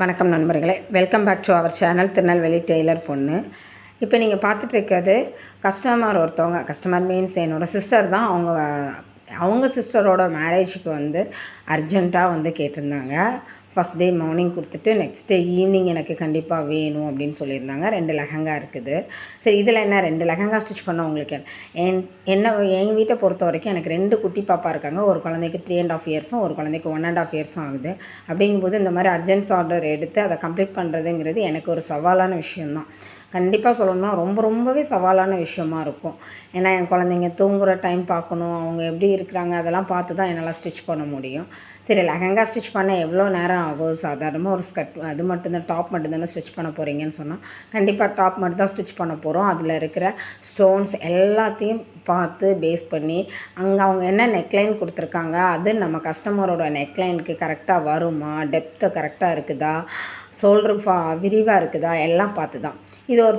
வணக்கம் நண்பர்களே. Welcome back to our channel Tirunelveli tailor பொண்ணு. இப்போ நீங்கள் பார்த்துட்ருக்கிறது கஸ்டமர் ஒருத்தவங்க. கஸ்டமர் மீன்ஸ் என்னோட சிஸ்டர் தான். அவங்க அவங்க சிஸ்டரோட மேரேஜுக்கு வந்து அர்ஜெண்ட்டாக வந்து கேட்டிருந்தாங்க. ஃபஸ்ட் டே மார்னிங் கொடுத்துட்டு நெக்ஸ்ட் டே ஈவினிங் எனக்கு கண்டிப்பாக வேணும் அப்படின்னு சொல்லியிருந்தாங்க. ரெண்டு லெஹங்கா இருக்குது. சரி இதில் என்ன? ரெண்டு லெஹங்கா ஸ்டிச் பண்ண உங்களுக்கு. என் என்ன எங்கள் வீட்டை பொறுத்த வரைக்கும் எனக்கு ரெண்டு குட்டி பாப்பா இருக்காங்க. ஒரு குழந்தைக்கு த்ரீ அண்ட் ஆஃப் இயர்ஸும் ஒரு குழந்தைக்கு ஒன் அண்ட் ஆஃப் இயர்ஸும் ஆகுது. அப்படிங்கும்போது இந்த மாதிரி அர்ஜென்ட்ஸ் ஆர்டர் எடுத்து அதை கம்ப்ளீட் பண்ணுறதுங்கிறது எனக்கு ஒரு சவாலான விஷயந்தான் கண்டிப்பாக சொல்லணும்னா ரொம்ப ரொம்பவே சவாலான விஷயமா இருக்கும். ஏன்னா என் குழந்தைங்க தூங்குகிற டைம் பார்க்கணும். அவங்க எப்படி இருக்கிறாங்க அதெல்லாம் பார்த்து தான் என்னால் ஸ்டிச் பண்ண முடியும். சரி லெஹங்கா ஸ்டிச் பண்ண எவ்வளோ நேரம் ஆகும்? சாதாரணமாக ஒரு ஸ்கட் அது மட்டும்தான் டாப் மட்டும்தானே ஸ்டிச் பண்ண போகிறீங்கன்னு சொன்னால் கண்டிப்பாக டாப் மட்டும் தான் ஸ்டிச் பண்ண போகிறோம் அதில் இருக்கிற ஸ்டோன்ஸ் எல்லாத்தையும் பார்த்து பேஸ் பண்ணி அங்கே அவங்க என்ன நெக்லைன் கொடுத்துருக்காங்க அது நம்ம கஸ்டமரோட நெக்லைனுக்கு கரெக்டாக வருமா? டெப்த்து கரெக்டாக இருக்குதா? ஷோல்டர் ஃபா விரிவாக இருக்குதா? எல்லாம் பார்த்து தான் இது ஒரு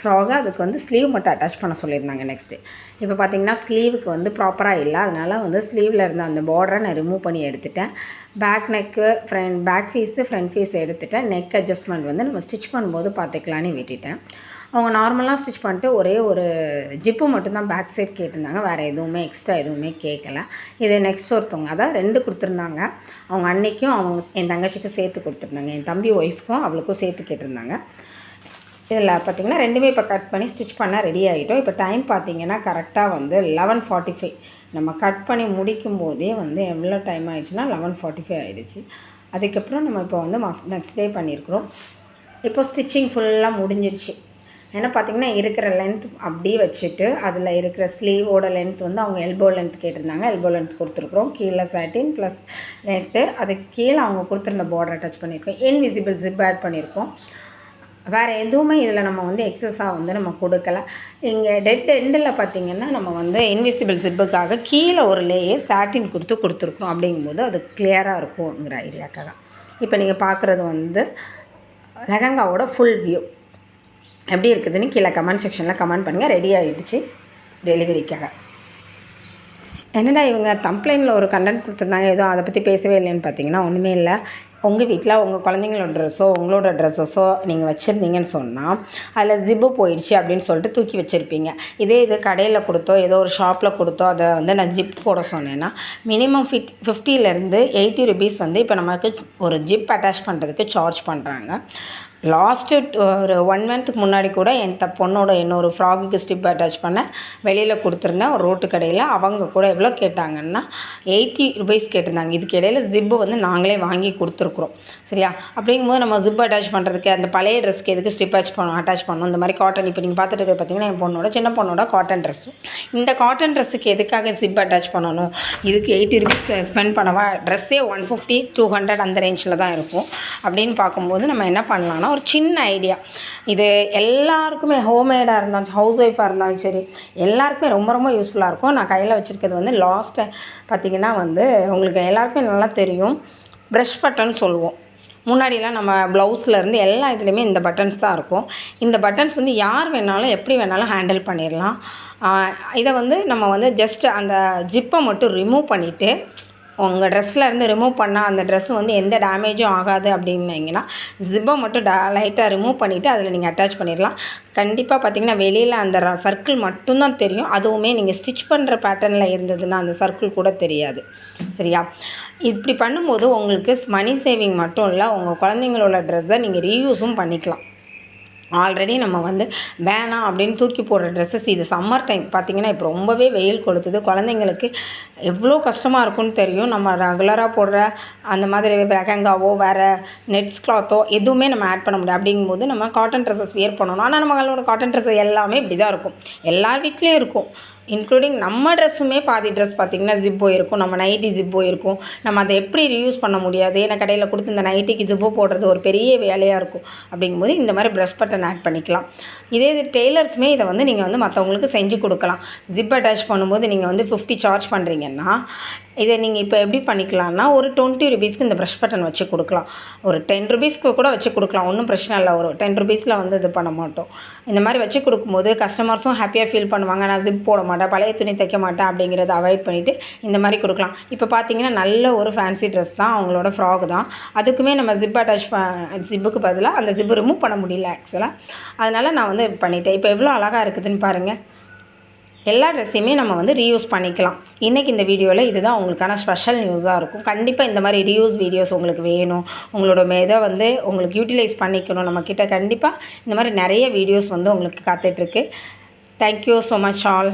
ஃப்ராகாக அதுக்கு வந்து ஸ்லீவ் மட்டும் அட்டாச் பண்ண சொல்லியிருந்தாங்க நெக்ஸ்ட்டு இப்போ பார்த்தீங்கன்னா ஸ்லீவுக்கு வந்து ப்ராப்பராக இல்லை. அதனால் வந்து ஸ்லீவில் இருந்த அந்த பார்டரை நான் ரிமூவ் பண்ணி எடுத்துட்டேன். Back neck front back piece front piece எடுத்துட்டேன். நெக் அட்ஜஸ்ட்மெண்ட் வந்து நம்ம ஸ்டிச் பண்ணும்போது பார்த்துக்கலான்னு விட்டுட்டேன். அவங்க நார்மலாக ஸ்டிச் பண்ணிட்டு ஒரே ஒரு ஜிப்பு மட்டும்தான் பேக் சைட் கேட்டிருந்தாங்க. வேறு எதுவுமே எக்ஸ்ட்ரா எதுவுமே கேட்கல இது நெக்ஸ்ட் ஒருத்தவங்க அதான் ரெண்டு கொடுத்துருந்தாங்க. அவங்க அன்னைக்கும் அவங்க என் தங்கச்சிக்கும் சேர்த்து கொடுத்துருந்தாங்க. என் தம்பி ஒய்ஃப்க்கும் அவளுக்கும் சேர்த்து கேட்டிருந்தாங்க. இதில் பார்த்திங்கன்னா ரெண்டுமே இப்போ கட் பண்ணி ஸ்டிச் பண்ண ரெடி ஆகிட்டோம் இப்போ டைம் பார்த்திங்கன்னா கரெக்டாக வந்து லெவன் ஃபார்ட்டி ஃபைவ் நம்ம கட் பண்ணி முடிக்கும் போதே வந்து எவ்வளோ டைம் ஆயிடுச்சுன்னா லெவன் ஃபார்ட்டி ஃபைவ் ஆகிடுச்சு அதுக்கப்புறம் நம்ம இப்போ வந்து மஸ் நெக்ஸ்ட் டே பண்ணியிருக்கிறோம். இப்போ ஸ்டிச்சிங் ஃபுல்லாக முடிஞ்சிடுச்சு ஏன்னா பார்த்திங்கன்னா இருக்கிற லென்த் அப்படியே வச்சுட்டு அதில் இருக்கிற ஸ்லீவோட லென்த் வந்து அவங்க எல்போ லென்த் கேட்டிருந்தாங்க. எல்போ லென்த் கொடுத்துருக்குறோம். கீழே சாட்டின் ப்ளஸ் நெட்டு அதுக்கு கீழே அவங்க கொடுத்துருந்த பார்டரை டச் பண்ணியிருக்கோம். இன்விசிபிள் ஜிப் ஆட் பண்ணியிருக்கோம். வேறு எதுவுமே இதில் நம்ம வந்து எக்ஸஸாக வந்து நம்ம கொடுக்கல. இங்கே டெட் எண்டில் பார்த்திங்கன்னா நம்ம வந்து இன்விசிபிள் ஜிப்புக்காக கீழே ஒரு லேயர் சாட்டின் கொடுத்து கொடுத்துருக்கோம் அப்படிங்கும்போது அது கிளியராக இருக்கும்ங்கிற ஐடியாக்காக இப்போ நீங்கள் பார்க்குறது வந்து லெஹங்காவோட ஃபுல் வியூ எப்படி இருக்குதுன்னு கீழே கமெண்ட் செக்ஷனில் கமெண்ட் பண்ணுங்கள் ரெடி ஆகிடுச்சு டெலிவரிக்காக என்னடா இவங்க கம்ப்ளைண்டில் ஒரு கண்டென்ட் கொடுத்துருந்தாங்க? எதுவும் அதை பற்றி பேசவே இல்லைன்னு பார்த்தீங்கன்னா ஒன்றுமே இல்லை. உங்கள் வீட்டில் உங்கள் குழந்தைங்களோட ட்ரெஸ்ஸோ உங்களோட ட்ரெஸ்ஸஸோ நீங்கள் வச்சுருந்தீங்கன்னு சொன்னால் அதில் ஜிப்பு போயிடுச்சு அப்படின்னு சொல்லிட்டு தூக்கி வச்சுருப்பீங்க. இதே இது கடையில் கொடுத்தோ ஏதோ ஒரு ஷாப்பில் கொடுத்தோ அதை வந்து நான் ஜிப் போட சொன்னேன்னா மினிமம் ஃபிட் ஃபிஃப்டிலேருந்து எயிட்டி ருபீஸ் வந்து இப்போ நமக்கு ஒரு ஜிப் அட்டாச் பண்ணுறதுக்கு சார்ஜ் பண்ணுறாங்க லாஸ்ட்டு ஒரு ஒன் மந்த்துக்கு முன்னாடி கூட என் த பொண்ணோட இன்னொரு ஃப்ராகுக்கு ஸ்டிப் அட்டாச் பண்ண வெளியில் கொடுத்துருந்தேன் ஒரு ரோட்டு கடையில் அவங்க கூட எவ்வளோ கேட்டாங்கன்னா எயிட்டி ருபீஸ் கேட்டிருந்தாங்க. இதுக்கு இடையில ஜிப்பு வந்து நாங்களே வாங்கி கொடுத்துருக்கோம். கொடுத்துருக்குறோம் சரியா? அப்படிங்கும்போது நம்ம ஜிப் அட்டாச் பண்ணுறதுக்கு அந்த பழைய ட்ரெஸ்க்கு எதுக்கு ஸ்டிப் அட்டாச் பண்ணணும் அட்டாச் பண்ணணும்? இந்த மாதிரி காட்டன் இப்போ நீங்கள் பார்த்துட்டு இருக்கிறது பார்த்தீங்கன்னா என் பொண்ணோட சின்ன பொண்ணோட காட்டன் ட்ரெஸ் இந்த காட்டன் ட்ரெஸ்ஸுக்கு எதுக்காக ஜிப் அட்டாச் பண்ணணும்? இதுக்கு எயிட்டி ருபீஸ் ஸ்பெண்ட் பண்ணவா? ட்ரெஸ்ஸே ஒன் ஃபிஃப்டி டூ ஹண்ட்ரட் அந்த ரேஞ்சில் தான் இருக்கும். அப்படின்னு பார்க்கும்போது நம்ம என்ன பண்ணலாம்னா ஒரு சின்ன ஐடியா இது எல்லாருக்குமே ஹோம்மேடாக இருந்தாலும் ஹவுஸ் ஒய்ஃபாக இருந்தாலும் சரி எல்லாருக்குமே ரொம்ப ரொம்ப யூஸ்ஃபுல்லாக இருக்கும். நான் கையில் வச்சுருக்கிறது வந்து லாஸ்ட்டு பார்த்திங்கன்னா வந்து உங்களுக்கு எல்லாருக்குமே நல்லா தெரியும். ப்ரெஷ் பட்டன் சொல்லுவோம். முன்னாடிலாம் நம்ம ப்ளவுஸில் இருந்து எல்லா இதுலேயுமே இந்த பட்டன்ஸ் தான் இருக்கும். இந்த பட்டன்ஸ் வந்து யார் வேணாலும் எப்படி வேணாலும் ஹேண்டில் பண்ணிடலாம். இதை வந்து நம்ம வந்து ஜஸ்ட் அந்த ஜிப்பை மட்டும் ரிமூவ் பண்ணிவிட்டு உங்கள் ட்ரெஸ்ஸில் இருந்து ரிமூவ் பண்ணால் அந்த ட்ரெஸ்ஸு வந்து எந்த டேமேஜும் ஆகாது அப்படின்னீங்கன்னா ஜிப்பை மட்டும் டா லைட்டாக ரிமூவ் பண்ணிவிட்டு அதில் நீங்கள் அட்டாச் பண்ணிடலாம். கண்டிப்பாக பார்த்தீங்கன்னா வெளியில் அந்த சர்க்கிள் மட்டும்தான் தெரியும். அதுவுமே நீங்கள் ஸ்டிச் பண்ணுற பேட்டர்னில் இருந்ததுன்னா அந்த சர்க்கிள் கூட தெரியாது. சரியா? இப்படி பண்ணும்போது உங்களுக்கு மணி சேவிங் மட்டும் இல்லை உங்கள் குழந்தைங்களோட ட்ரெஸ்ஸை நீங்கள் ரீயூஸும் பண்ணிக்கலாம். ஆல்ரெடி நம்ம வந்து வேணாம் அப்படின்னு தூக்கி போடுற ட்ரெஸ்ஸஸ் இது சம்மர் டைம் பார்த்திங்கன்னா இப்போ ரொம்பவே வெயில் கொளுத்துது. குழந்தைங்களுக்கு எவ்வளோ கஷ்டமாக இருக்கும்னு தெரியும். நம்ம ரெகுலராக போடுற அந்த மாதிரி லெஹங்காவோ வேறு நெட்ஸ் கிளாத்தோ எதுவுமே நம்ம ஆட் பண்ண முடியாது. அப்படிங்கும்போது நம்ம காட்டன் ட்ரெஸ்ஸஸ் வியர் பண்ணணும். ஆனால் நம்மளோட காட்டன் ட்ரெஸ் எல்லாமே இப்படி தான் இருக்கும். எல்லார் வீட்லேயும் இருக்கும். இன்க்ளூடிங் நம்ம ட்ரெஸ்ஸுமே பாதி ட்ரெஸ் பார்த்திங்கன்னா ஜிப்போ இருக்கும் நம்ம நைட்டி ஜிப்போ இருக்கும் நம்ம அதை எப்படி ரியூஸ் பண்ண முடியாது? ஏன்னா கடையில் கொடுத்து இந்த நைட்டிக்கு ஜிப்போ போடுறது ஒரு பெரிய வேலையாக இருக்கும். அப்படிங்கும்போது இந்த மாதிரி ப்ரெஷ் பட்டன் ஆட் பண்ணிக்கலாம். இதே இது டெய்லர்ஸுமே இதை வந்து நீங்கள் வந்து மற்றவங்களுக்கு செஞ்சு கொடுக்கலாம். ஜிப் அட்டாச் பண்ணும்போது நீங்கள் வந்து ஃபிஃப்டி சார்ஜ் பண்ணுறீங்கன்னா இதை நீங்கள் இப்போ எப்படி பண்ணிக்கலாம்னா ஒரு டுவெண்ட்டி ருபீஸ்க்கு இந்த ப்ரஷ் பட்டன் வச்சு கொடுக்கலாம். ஒரு டென் ருபீஸ்க்கு கூட வச்சு கொடுக்கலாம். ஒன்றும் பிரச்சனை இல்லை. ஒரு டென் ருபீஸில் வந்து இது பண்ண மாட்டோம். இந்த மாதிரி வச்சு கொடுக்கும்போது கஸ்டமர்ஸும் ஹாப்பியாக ஃபீல் பண்ணுவாங்க. நான் ஜிப் போட மாட்டேன் பழைய துணி தைக்க மாட்டேன் அப்படிங்கிறத அவாய்ட் பண்ணிவிட்டு இந்த மாதிரி கொடுக்கலாம். இப்போ பார்த்தீங்கன்னா நல்ல ஒரு ஃபேன்சி ட்ரெஸ் தான் அவங்களோட ஃப்ராக் தான். அதுக்குமே நம்ம ஜிப் அட்டாச் ப ஜிப்புக்கு பதிலாக அந்த ஜிப்பு ரிமூவ் பண்ண முடியல ஆக்சுவலாக அதனால் நான் வந்து பண்ணிட்டேன். இப்போ எவ்வளோ அழகாக இருக்குதுன்னு பாருங்கள் எல்லா ட்ரெஸ்ஸையுமே நம்ம வந்து ரீயூஸ் பண்ணிக்கலாம். இன்றைக்கி இந்த வீடியோவில் இதுதான் உங்களுக்கான ஸ்பெஷல் நியூஸாக இருக்கும். கண்டிப்பாக இந்த மாதிரி ரீயூஸ் வீடியோஸ் உங்களுக்கு வேணும். உங்களோட இதை வந்து உங்களுக்கு யூட்டிலைஸ் பண்ணிக்கணும். நம்மக்கிட்ட கண்டிப்பாக இந்த மாதிரி நிறைய வீடியோஸ் வந்து உங்களுக்கு காத்துட்ருக்கு தேங்க்யூ ஸோ மச் ஆல்